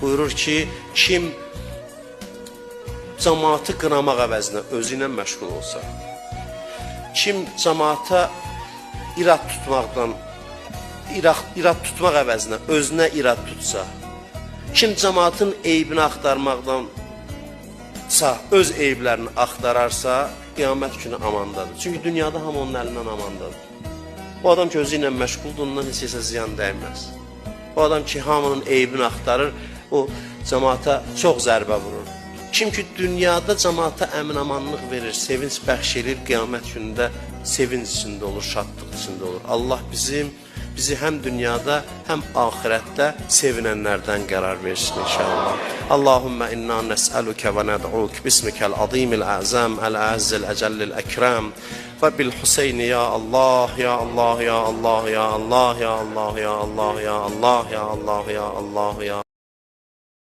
buyurur ki, kim cəmaatı qınamaq əvəzinə özü ilə məşğul olsa, kim cəmaata irad tutmaqdan, irad, irad tutmaq əvəzinə özünə irad tutsa, kim cəmaatın eybini axtarmaqdan sa öz eyblərini axtararsa, qiyamət günü amandadır. Çünki dünyada hamı onun əlindən amandadır. O adam ki özü ilə məşğuldur, ondan heç kəsə ziyan dəyməz. O adam ki hamının eybini axtarır, o cəmaata çox zərbə vurur. Kim ki dünyada cəmaata əmin-amanlıq verir, sevinç bəxş edir, qiyamət günündə sevinç içində olur, şadlıq içində olur. Allah bizim bizi həm dünyada, həm axirətdə sevinənlərdən qərar versin inşallah. Allahumma inna nes'aluke ve ned'uk bismikel azimil azam el azzil ecellil ekram ve bil Hüseyin ya Allah ya Allah ya Allah ya Allah ya Allah ya Allah ya Allah ya Allah ya Allah ya